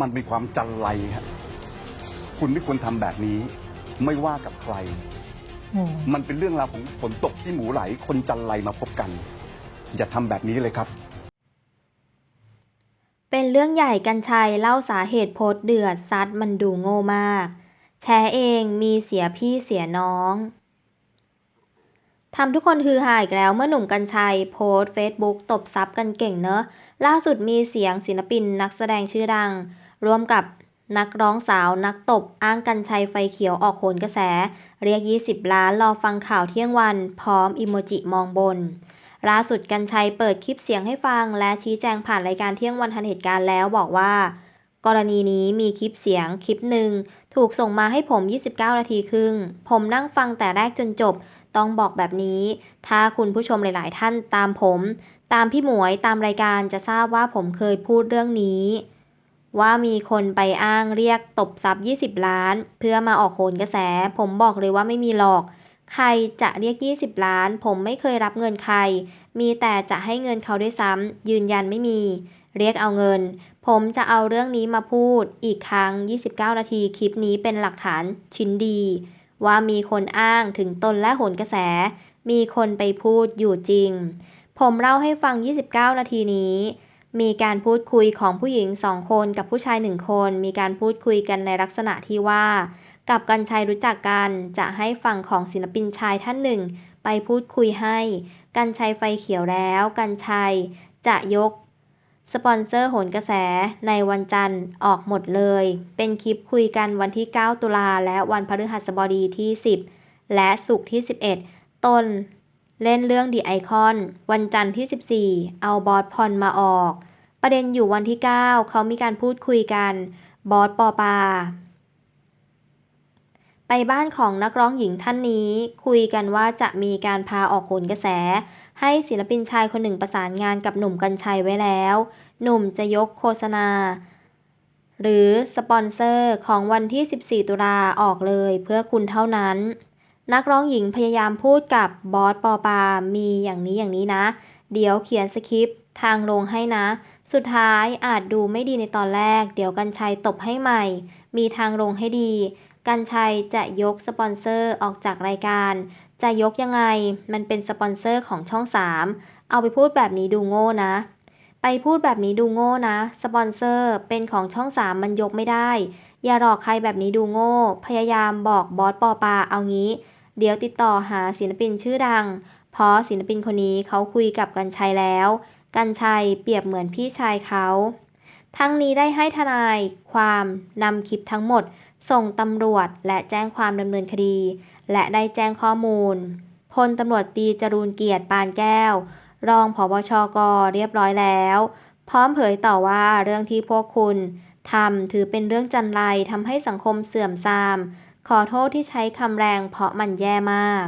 มันเป็นความจันไรครับคุณไม่ควรทำแบบนี้ ไม่ว่ากับใคร อืมมันเป็นเรื่องราวของฝนตกที่หมูไหล คนจันไรมาพบกัน อย่าทำแบบนี้เลยครับ เป็นเรื่องใหญ่กันชัยเล่าสาเหตุโพสต์เดือดซัดมันดูโง่มากแชร์เองมีเสียพี่เสียน้อง ทำทุกคนฮือฮาอีกแล้วเมื่อหนุ่มกัญชัยโพสต์เฟซบุ๊กตบซับกันเก่งเนอะ ล่าสุดมีเสียงศิลปินนักแสดงชื่อดัง ร่วมกับนักร้องสาวนักตบอ้างกัญชัยไฟเขียวออกโหนกระแส เรียก 20 ล้านรอฟังข่าวเที่ยงวัน พร้อมอิโมจิมองบน ล่าสุดกัญชัยเปิดคลิปเสียงให้ฟัง และชี้แจงผ่านรายการเที่ยงวันทันเหตุการณ์แล้วบอกว่า กรณีนี้มีคลิปเสียงคลิปหนึ่งถูกส่งมาให้ผม 29 นาทีครึ่ง ผมนั่งฟังแต่แรกจนจบ ต้องบอกแบบนี้ ถ้าคุณผู้ชมหลาย ๆ ท่านตามผม ตามพี่หมวยตามรายการจะทราบว่าผมเคยพูดเรื่องนี้ ว่ามีคนไปอ้างเรียกตบทรัพย์ 20 ล้าน เพื่อมาออกโหนกระแส ผมบอกเลยว่าไม่มีหรอก ใครจะเรียก 20 ล้าน ผมไม่เคยรับเงินใคร มีแต่จะให้เงินเขาด้วยซ้ำยืนยันไม่มี เรียกเอาเงิน ผมจะเอาเรื่องนี้มาพูด อีกครั้ง 29 นาทีคลิปนี้เป็นหลักฐานชิ้นดี ว่ามีคนอ้างถึงตนและโหนกระแส มีคนไปพูดอยู่จริง ผมเล่าให้ฟัง 29 นาทีนี้ มีการพูดคุยของผู้หญิงสองคนกับผู้ชายหนึ่งคน มีการพูดคุยกันในลักษณะที่ว่า กับกัญชัยรู้จักกัน จะให้ฝั่งของศิลปินชายท่านหนึ่ง ไปพูดคุยให้ กัญชัยไฟเขียวแล้ว กัญชัยจะยก สปอนเซอร์โหนกระแสในวันจันทร์ออกหมดเลย เป็นคลิปคุยกันวันที่ 9 ตุลาและวันพฤหัสบดีที่ 10 และศุกร์ที่ 11 ต้น เล่นเรื่องดีไอคอนวันจันทร์ที่ 14 เอาบอสพรมาออก ประเด็นอยู่วันที่ 9 เขามีการพูดคุยกัน บอสปอปา ไปบ้านของนักร้องหญิงท่านนี้ คุยกันว่าจะมีการพาออกโหนกระแส ให้ศิลปินชายคนหนึ่งประสานงานกับหนุ่มกัญชัยไว้แล้ว หนุ่มจะยกโฆษณา หรือสปอนเซอร์ของวันที่ 14 ตุลาออกเลยเพื่อคุณเท่านั้น นักร้องหญิงพยายามพูดกับบอสปอปา มีอย่างนี้อย่างนี้นะ เดี๋ยวเขียนสคริปต์ทางลงให้นะ สุดท้ายอาจดูไม่ดีในตอนแรก เดี๋ยวกัญชัยตบให้ใหม่ มีทางลงให้ดี กัญชัยจะยกสปอนเซอร์ออกจากรายการ จะยกยังไง มันเป็นสปอนเซอร์ของช่อง3เอาไปพูดแบบนี้ดูโง่นะ ไปพูดแบบนี้ดูโง่นะ สปอนเซอร์เป็นของช่อง3มันยกไม่ได้ อย่าหลอกใครแบบนี้ดูโง่ พยายามบอกบอสปอปาเอางี้ เดี๋ยวติดต่อหาศิลปินชื่อดัง เพราะศิลปินคนนี้เขาคุยกับกัญชัยแล้ว กัญชัยเปรียบเหมือนพี่ชายเขาทั้งนี้ได้ให้ทนายความนำคลิปทั้งหมด ส่งตำรวจและแจ้งความดำเนินคดี และได้แจ้งข้อมูล พลตำรวจตีจรูนเกียรติปานแก้ว รองผบชกเรียบร้อยแล้ว พร้อมเผยต่อว่าเรื่องที่พวกคุณทำถือเป็นเรื่องจันไรทำให้สังคมเสื่อมทราม ขอโทษที่ใช้คำแรงเพราะมันแย่มาก